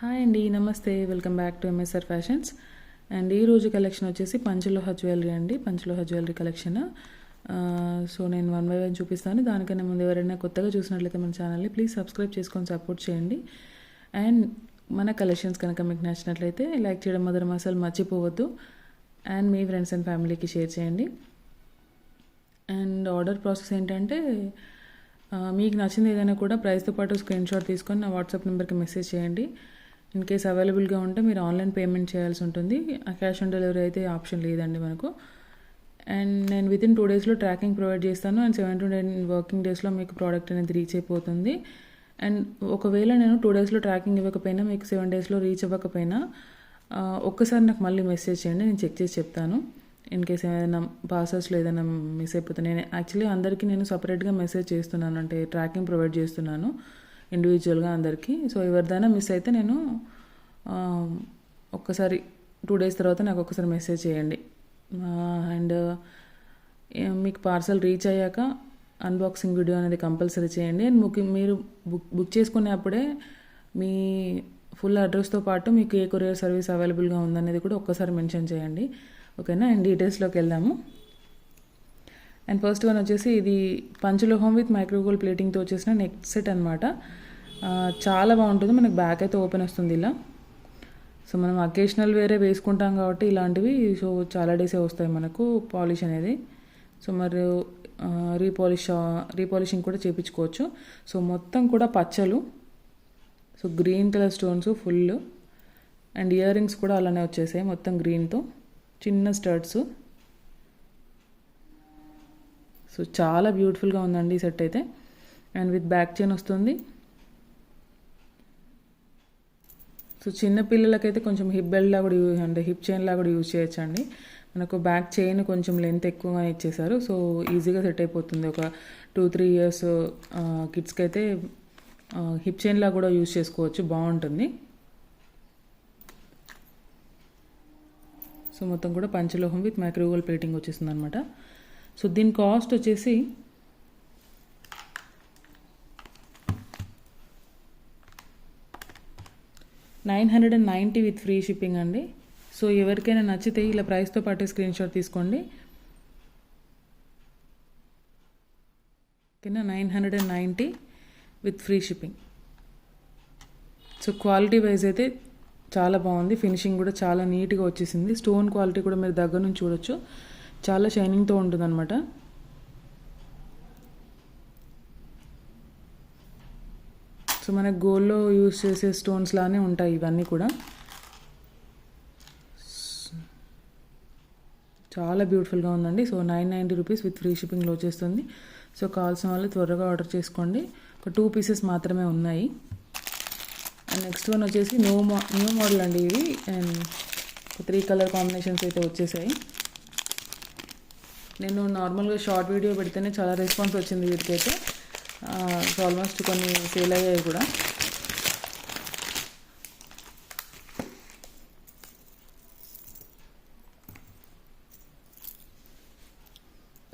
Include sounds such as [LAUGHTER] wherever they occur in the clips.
Hi అండి నమస్తే welcome back to MSR fashions and ఈ రోజు కలెక్షన్ వచ్చేసి పంచలోహ జ్యువెలరీ అండి. పంచలోహ జ్యువెలరీ కలెక్షన్ సో నేను వన్ బై వన్ చూపిస్తాను. దానికన్నా ముందు ఎవరైనా కొత్తగా చూసినట్లయితే మన ఛానల్ని ప్లీజ్ సబ్స్క్రైబ్ చేసుకొని సపోర్ట్ చేయండి. అండ్ మన కలెక్షన్స్ కనుక మీకు నచ్చినట్లయితే లైక్ చేయడం మొదటి అసలు మర్చిపోవద్దు. అండ్ మీ ఫ్రెండ్స్ అండ్ ఫ్యామిలీకి షేర్ చేయండి. అండ్ ఆర్డర్ ప్రాసెస్ ఏంటంటే uh, మీకు నచ్చింది ఏదైనా కూడా ప్రైస్తో పాటు స్క్రీన్ షాట్ తీసుకొని నా వాట్సాప్ నెంబర్కి మెసేజ్ చేయండి. ఇన్ కేస్ అవైలబుల్గా ఉంటే మీరు ఆన్లైన్ పేమెంట్ చేయాల్సి ఉంటుంది. క్యాష్ ఆన్ డెలివరీ అయితే ఆప్షన్ లేదండి మనకు. అండ్ నేను విత్ ఇన్ టూ డేస్లో ట్రాకింగ్ ప్రొవైడ్ చేస్తాను. And seven to nine working డేస్లో మీకు ప్రోడక్ట్ అనేది రీచ్ అయిపోతుంది. అండ్ ఒకవేళ నేను టూ డేస్లో ట్రాకింగ్ ఇవ్వకపోయినా మీకు సెవెన్ డేస్లో రీచ్ అవ్వకపోయినా ఒక్కసారి నాకు మళ్ళీ మెసేజ్ చేయండి. నేను చెక్ చేసి చెప్తాను. ఇన్ కేస్ ఏదైనా పాసర్స్లో ఏదైనా మిస్ అయిపోతే. నేను యాక్చువల్లీ అందరికీ నేను సపరేట్గా మెసేజ్ చేస్తున్నాను. అంటే ట్రాకింగ్ ప్రొవైడ్ చేస్తున్నాను. ఇండివిజువల్గా అందరికీ. సో ఎవరిదైనా మిస్ అయితే నేను ఒక్కసారి టూ డేస్ తర్వాత నాకు ఒకసారి మెసేజ్ చేయండి. అండ్ మీకు పార్సల్ రీచ్ అయ్యాక అన్బాక్సింగ్ వీడియో అనేది కంపల్సరీ చేయండి. అండ్ బుక్ మీరు బుక్ బుక్ చేసుకునేప్పుడే మీ ఫుల్ అడ్రస్తో పాటు మీకు ఏ కొరియర్ సర్వీస్ అవైలబుల్గా ఉందనేది కూడా ఒక్కసారి మెన్షన్ చేయండి. ఓకేనా అండ్ డీటెయిల్స్లోకి వెళ్దాము. అండ్ ఫస్ట్ వన్ వచ్చేసి ఇది పంచలోహం విత్ మైక్రోగోల్ ప్లేటింగ్తో వచ్చేసిన నెక్ సెట్ అనమాట చాలా బాగుంటుంది. మనకు బ్యాక్ అయితే ఓపెన్ వస్తుంది ఇలా. సో మనం అకేషనల్ వేరే వేసుకుంటాం కాబట్టి ఇలాంటివి సో చాలా డేసే వస్తాయి మనకు పాలిష్ అనేది. సో మరి రీపాలిష్ రీపాలిషింగ్ కూడా చేయించుకోవచ్చు సో మొత్తం కూడా పచ్చలు. So green colour stones full and earrings కూడా అలానే వచ్చేసాయి మొత్తం గ్రీన్తో చిన్న స్టర్ట్స్ సో చాలా బ్యూటిఫుల్గా ఉందండి ఈ సెట్ అయితే. అండ్ విత్ బ్యాక్ చైన్ వస్తుంది. సో చిన్న పిల్లలకైతే కొంచెం హిప్ బెల్ట్ లాగా కూడా యూజ్ అంటే హిప్ చైన్ లాగా కూడా యూజ్ చేయొచ్చండి. మనకు బ్యాక్ చైన్ కొంచెం లెంత్ ఎక్కువగా ఇచ్చేసారు. సో ఈజీగా సెట్ అయిపోతుంది. ఒక టూ త్రీ ఇయర్స్ కిడ్స్కి అయితే హిప్ చైన్లా కూడా యూజ్ చేసుకోవచ్చు. బాగుంటుంది. సో మొత్తం కూడా పంచలోహం విత్ మైక్రోవేవ్ ప్లేటింగ్ వచ్చేస్తుంది అనమాట సో దీని కాస్ట్ వచ్చేసి nine hundred and ninety with free shipping అండి. సో ఎవరికైనా నచ్చితే ఇలా ప్రైస్తో పాటు స్క్రీన్ షాట్ తీసుకోండి. ఓకేనా? Nine hundred and ninety with free shipping. So quality wise అయితే చాలా బాగుంది. ఫినిషింగ్ కూడా చాలా నీట్గా వచ్చేసింది. స్టోన్ క్వాలిటీ కూడా మీరు దగ్గర నుంచి చూడొచ్చు. చాలా షైనింగ్తో ఉంటుంది అనమాట సో మన గోల్డ్లో యూస్ చేసే స్టోన్స్ లానే ఉంటాయి ఇవన్నీ కూడా. చాలా బ్యూటిఫుల్గా ఉందండి. So nine ninety rupees with free షిప్పింగ్లో వచ్చేస్తుంది. సో కావాల్సిన వాళ్ళు త్వరగా ఆర్డర్ చేసుకోండి. ఒక టూ పీసెస్ మాత్రమే ఉన్నాయి. అండ్ నెక్స్ట్ వన్ వచ్చేసి న్యూ మో న్యూ మోడల్ అండి ఇవి. అండ్ త్రీ కలర్ కాంబినేషన్స్ అయితే వచ్చేసాయి. నేను నార్మల్గా షార్ట్ వీడియో పెడితేనే చాలా రెస్పాన్స్ వచ్చింది వీటికైతే సో ఆల్మోస్ట్ కొన్ని సేల్ అయ్యాయి కూడా.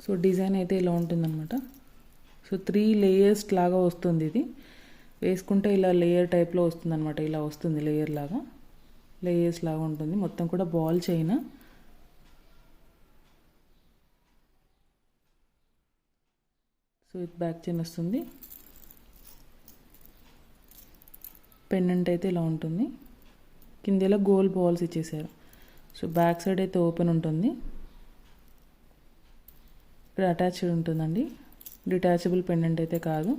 సో డిజైన్ అయితే ఇలా ఉంటుందన్నమాట. సో త్రీ లేయర్స్ లాగా వస్తుంది ఇది. వేసుకుంటే ఇలా లేయర్ టైప్లో వస్తుంది అనమాట ఇలా వస్తుంది లేయర్ లాగా. లేయర్స్ లాగా ఉంటుంది. మొత్తం కూడా బాల్ చైనా. సో ఇది బ్యాక్ చైన్ వస్తుంది పెండెంట్ అయితే ఇలా ఉంటుంది. కింద ఇలా గోల్ బాల్స్ ఇచ్చేసారు. సో బ్యాక్ సైడ్ అయితే ఓపెన్ ఉంటుంది. ఇక్కడ అటాచ్డ్ ఉంటుందండి. డిటాచబుల్ పెండెంట్ అయితే కాదు.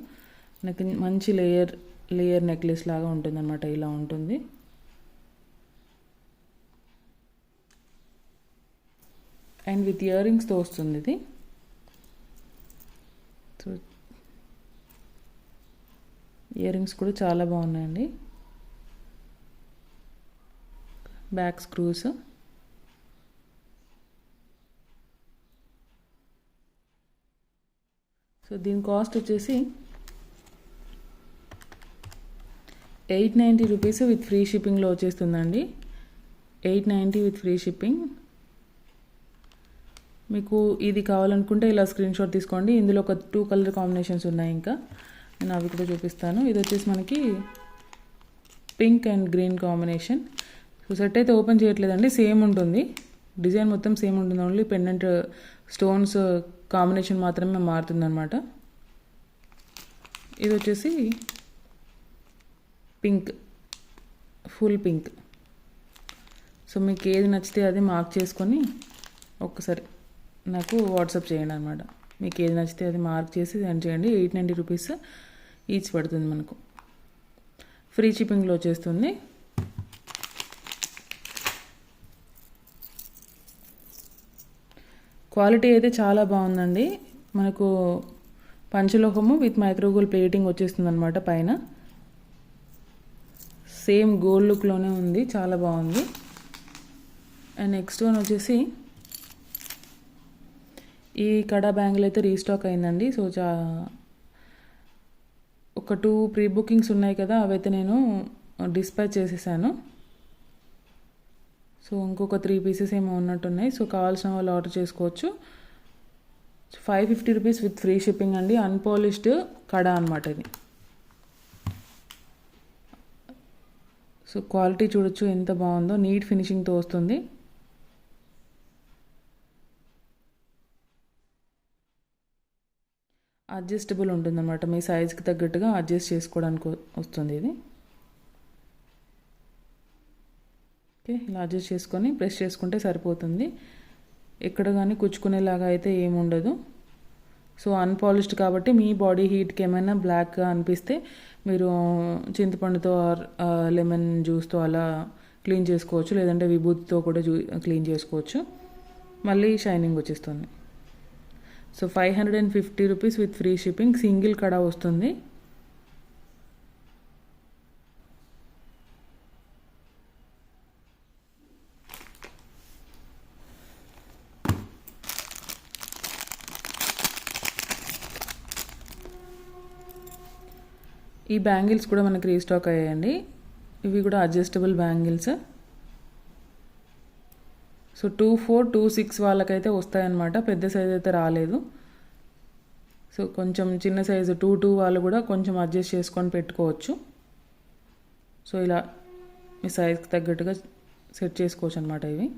నాకు మంచి లేయర్ లేయర్ నెక్లెస్ లాగా ఉంటుందన్నమాట. ఇలా ఉంటుంది. అండ్ విత్ ఇయర్ రింగ్స్తో వస్తుంది ఇది. సో ఇయర్ రింగ్స్ కూడా చాలా బాగున్నాయండి. బ్యాక్ స్క్రూస్ సో దీని కాస్ట్ వచ్చేసి eight ninety rupees with free షిప్పింగ్లో వచ్చేస్తుందండి. Eight ninety with free shipping మీకు ఇది కావాలనుకుంటే ఇలా స్క్రీన్ షాట్ తీసుకోండి. ఇందులో ఒక టూ కలర్ కాంబినేషన్స్ ఉన్నాయి ఇంకా. నేను అవి కూడా చూపిస్తాను. ఇది వచ్చేసి మనకి pink and green combination so set అయితే ఓపెన్ చేయట్లేదండి. సేమ్ ఉంటుంది. డిజైన్ మొత్తం సేమ్ ఉంటుంది. ఓన్లీ పెండెంట్ స్టోన్స్ కాంబినేషన్ మాత్రమే మారుతుంది అనమాట ఇది వచ్చేసి పింక్ ఫుల్ పింక్ సో మీకు ఏది నచ్చితే అది మార్క్ చేసుకొని ఒక్కసారి నాకు వాట్సాప్ చేయండి అనమాట మీకు ఏది నచ్చితే అది మార్క్ చేసి సెండ్ చేయండి. ఎయిట్ నైంటీ రూపీస్ ఈచ్ పడుతుంది మనకు. ఫ్రీ షిప్పింగ్లో వచ్చేస్తుంది. క్వాలిటీ అయితే చాలా బాగుందండి. మనకు పంచలోహము విత్ మైక్రోగోల్ ప్లేటింగ్ వచ్చేస్తుంది అనమాట పైన. సేమ్ గోల్డ్ లుక్లోనే ఉంది. చాలా బాగుంది. అండ్ నెక్స్ట్ వన్ వచ్చేసి ఈ కడా బ్యాంగిల్ అయితే రీస్టాక్ అయిందండి. సో చా ఒక టూ ప్రీ బుకింగ్స్ ఉన్నాయి కదా అవైతే నేను డిస్పాచ్ చేసేసాను. సో ఇంకొక త్రీ పీసెస్ ఏమో ఉన్నట్టున్నాయి. సో కావాల్సిన వాళ్ళు ఆర్డర్ చేసుకోవచ్చు. Five fifty rupees with free shipping అండి. అన్పాలిష్డ్ కడా అనమాట ఇది. సో క్వాలిటీ చూడొచ్చు ఎంత బాగుందో. నీట్ ఫినిషింగ్తో వస్తుంది. అడ్జస్టబుల్ ఉంటుందన్నమాట. మీ సైజ్కి తగ్గట్టుగా అడ్జస్ట్ చేసుకోవడానికి వస్తుంది ఇది. ఓకే ఇలా అడ్జస్ట్ చేసుకొని ప్రెస్ చేసుకుంటే సరిపోతుంది. ఎక్కడ కానీ కుచ్చుకునేలాగా అయితే ఏముండదు సో అన్పాలిష్డ్ కాబట్టి మీ బాడీ హీట్కి ఏమైనా బ్లాక్గా అనిపిస్తే మీరు చింతపండుతో లెమన్ జ్యూస్తో అలా క్లీన్ చేసుకోవచ్చు. లేదంటే విభూతితో కూడా క్లీన్ చేసుకోవచ్చు. మళ్ళీ షైనింగ్ వచ్చేస్తుంది. So five hundred and fifty rupees with free shipping single kada వస్తుంది. ఈ బ్యాంగిల్స్ కూడా మనకి రీస్టాక్ అయ్యాయండి. ఇవి కూడా adjustable bangles. So two four two six వాళ్ళకైతే వస్తాయన్నమాట. పెద్ద సైజ్ అయితే రాలేదు. సో కొంచెం చిన్న సైజు టూ టూ వాళ్ళు కూడా కొంచెం అడ్జస్ట్ చేసుకొని పెట్టుకోవచ్చు. సో ఇలా మీ సైజ్కి తగ్గట్టుగా సెట్ చేసుకోవచ్చు అనమాట ఇవి.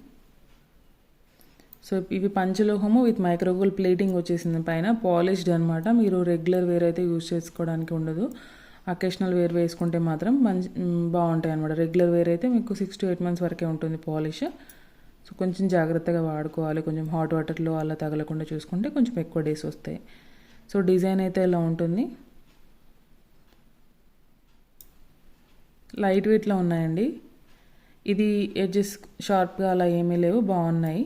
సో ఇవి పంచలోహము విత్ మైక్రోగోల్ ప్లేటింగ్ వచ్చేసింది పైన. పాలిష్డ్ అనమాట మీరు రెగ్యులర్ వేర్ అయితే యూజ్ చేసుకోవడానికి ఉండదు. అకేషనల్ వేర్ వేసుకుంటే మాత్రం మంచి బాగుంటాయి అనమాట రెగ్యులర్ వేర్ అయితే మీకు సిక్స్ టు ఎయిట్ మంత్స్ వరకే ఉంటుంది పాలిష్. సో కొంచెం జాగ్రత్తగా వాడుకోవాలి. కొంచెం హాట్ వాటర్లో అలా తగలకుండా చూసుకుంటే కొంచెం ఎక్కువ డేస్ వస్తాయి. సో డిజైన్ అయితే ఇలా ఉంటుంది? లైట్ వెయిట్లో ఉన్నాయండి. ఇది ఎడ్జెస్ షార్ప్గా అలా ఏమీ లేవు. బాగున్నాయి.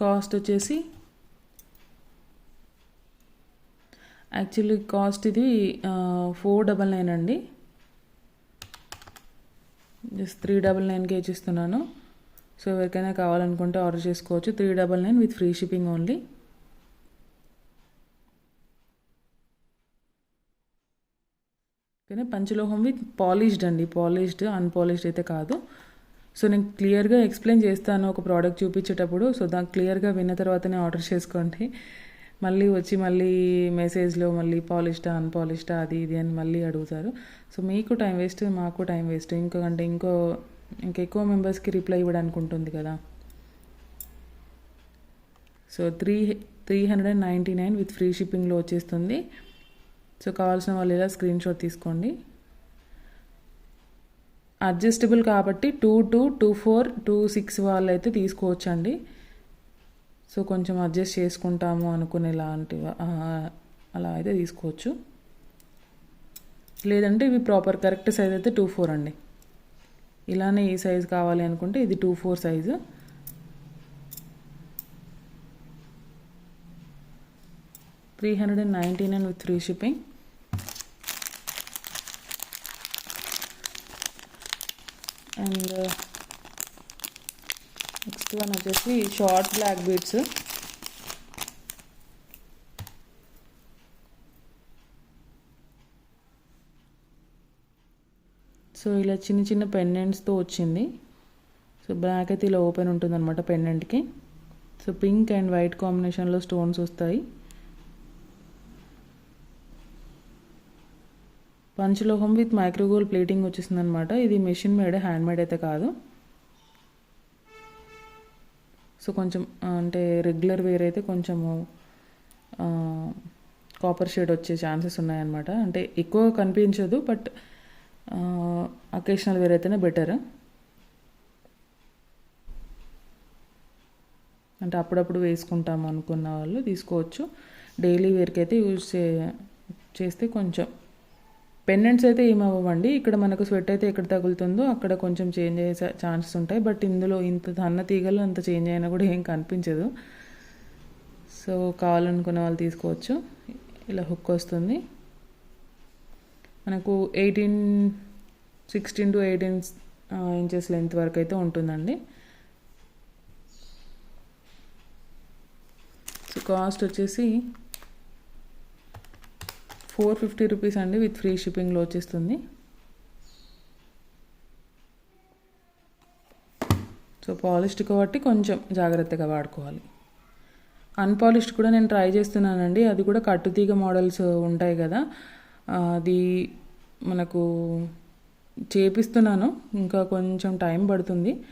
కాస్ట్ వచ్చేసి యాక్చువల్లీ కాస్ట్ ఇది ఫోర్ డబల్ నైన్ అండి. జస్ట్ త్రీ డబల్ నైన్కి ఇస్తున్నాను. సో ఎవరికైనా కావాలనుకుంటే ఆర్డర్ చేసుకోవచ్చు. Three double nine with free shipping only ఓకేనా పంచలోహం విత్ పాలిష్డ్ అండి. పాలిష్డ్ అన్పాలిష్డ్ అయితే కాదు. సో నేను క్లియర్గా ఎక్స్ప్లెయిన్ చేస్తాను. ఒక ప్రోడక్ట్ చూపించేటప్పుడు. సో దానికి క్లియర్గా విన్న తర్వాతనే ఆర్డర్ చేసుకోండి. మళ్ళీ వచ్చి మళ్ళీ మెసేజ్లో మళ్ళీ పాలిష్డా అన్పాలిష్డా అది ఇది అని మళ్ళీ అడుగుతారు. సో మీకు టైం వేస్ట్ మాకు టైం వేస్ట్ ఇంకొకంటే ఇంకో ఇంకెక్కువ మెంబర్స్కి రిప్లై ఇవ్వడానికి ఉంటుంది కదా. So three three hundred and ninety nine with free షిప్పింగ్లో వచ్చేస్తుంది. సో కావాల్సిన వాళ్ళు ఇలా స్క్రీన్ షాట్ తీసుకోండి. అడ్జస్టబుల్ కాబట్టి two two two four two six వాళ్ళు అయితే తీసుకోవచ్చండి. సో కొంచెం అడ్జస్ట్ చేసుకుంటాము అనుకునేలాంటి అలా అయితే తీసుకోవచ్చు. లేదంటే ఇవి ప్రాపర్ కరెక్ట్ సైజ్ అయితే టూ ఫోర్ అండి. ఇలానే ఈ సైజ్ కావాలి అనుకుంటే ఇది two four size three hundred and ninety nine with free shipping and next one వచ్చేసి షార్ట్ బ్లాక్ బీడ్స్. సో ఇలా చిన్న చిన్న పెండెంట్స్తో వచ్చింది. సో బ్లాక్ అయితే ఇలా ఓపెన్ ఉంటుంది అనమాట పెండెంట్కి సో పింక్ అండ్ వైట్ కాంబినేషన్లో స్టోన్స్ వస్తాయి. పంచలోహం విత్ మైక్రోగోల్ ప్లేటింగ్ వచ్చేసింది అనమాట ఇది మెషిన్ మేడ్ హ్యాండ్ మేడ్ అయితే కాదు. సో కొంచెం అంటే రెగ్యులర్ వేర్ అయితే కొంచెము కాపర్ షేడ్ వచ్చే ఛాన్సెస్ ఉన్నాయన్నమాట. అంటే ఎక్కువ కనిపించదు బట్ అకేషనల్ వేర్ అయితేనే బెటర్ అంటే అప్పుడప్పుడు వేసుకుంటాం అనుకున్న వాళ్ళు తీసుకోవచ్చు. డైలీ వేర్కి అయితే యూజ్ చే చేస్తే కొంచెం పెండెంట్స్ అయితే ఏమవ్వండి ఇక్కడ మనకు స్వెట్ అయితే ఎక్కడ తగులుతుందో అక్కడ కొంచెం చేంజ్ అయ్యే ఛాన్సెస్ ఉంటాయి. బట్ ఇందులో ఇంత సన్న తీగలు అంత చేంజ్ అయినా కూడా ఏం కనిపించదు. సో కావాలనుకున్న వాళ్ళు తీసుకోవచ్చు. ఇలా హుక్ వస్తుంది. మనకు eighteen sixteen to eighteen inches length వరకు అయితే ఉంటుందండి. సో కాస్ట్ వచ్చేసి ఫోర్ ఫిఫ్టీ రూపీస్ అండి విత్ ఫ్రీ షిప్పింగ్లో వచ్చేస్తుంది. సో పాలిష్డ్ కాబట్టి కొంచెం జాగ్రత్తగా వాడుకోవాలి. అన్పాలిష్డ్ కూడా నేను ట్రై చేస్తున్నానండి. అది కూడా కట్టుతీగ మోడల్స్ ఉంటాయి కదా. అది మనకు చేపిస్తున్నాను. ఇంకా కొంచెం టైం పడుతుంది.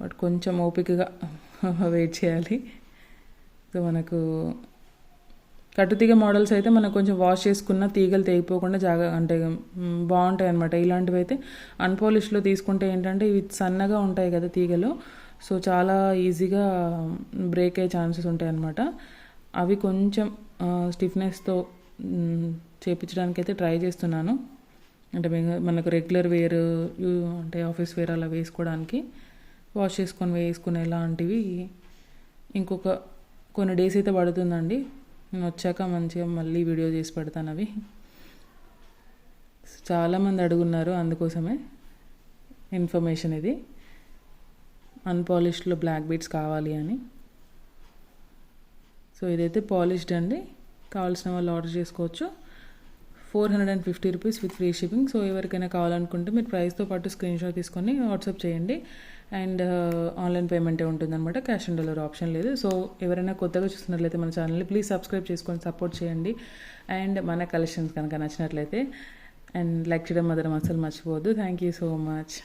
బట్ కొంచెం ఓపికగా [LAUGHS] వెయిట్ చేయాలి. సో మనకు కట్టుతీగ మోడల్స్ అయితే మనం కొంచెం వాష్ చేసుకున్న తీగలు తెగిపోకుండా జాగ అంటే బాగుంటాయి అనమాట ఇలాంటివి అయితే అన్పాలిష్లో తీసుకుంటే ఏంటంటే ఇవి సన్నగా ఉంటాయి కదా తీగలు. సో చాలా ఈజీగా బ్రేక్ అయ్యే ఛాన్సెస్ ఉంటాయి అనమాట అవి కొంచెం స్టిఫ్నెస్తో చేపించడానికి అయితే ట్రై చేస్తున్నాను. అంటే మనకు రెగ్యులర్ వేర్ అంటే ఆఫీస్ వేర్ అలా వేసుకోవడానికి వాష్ చేసుకొని వేసుకునే లాంటివి. ఇంకొక కొన్ని డేస్ అయితే పడుతుందండి. వచ్చాక మంచిగా మళ్ళీ వీడియో చేసి పెడతాను అవి. చాలామంది అడుగున్నారు అందుకోసమే ఇన్ఫర్మేషన్ ఇది. అన్పాలిష్డ్లో బ్లాక్ బీట్స్ కావాలి అని. సో ఇదైతే పాలిష్డ్ అండి. కావాల్సిన వాళ్ళు ఆర్డర్ చేసుకోవచ్చు. Four hundred and fifty rupees with free shipping so ఎవరికైనా కావాలనుకుంటే మీరు ప్రైస్తో పాటు స్క్రీన్ షాట్ తీసుకొని వాట్సాప్ చేయండి. అండ్ uh, ఆన్లైన్ పేమెంటే ఉంటుందన్నమాట. క్యాష్ ఆన్ డెలివరీ ఆప్షన్ లేదు. సో ఎవరైనా కొత్తగా చూస్తున్నట్లయితే మన ఛానల్ని ప్లీజ్ సబ్స్క్రైబ్ చేసుకొని సపోర్ట్ చేయండి. అండ్ మన కలెక్షన్స్ కనుక నచ్చినట్లయితే అండ్ లైక్ చేయడం మాత్రం అసలు మర్చిపోవద్దు. Thank you so much.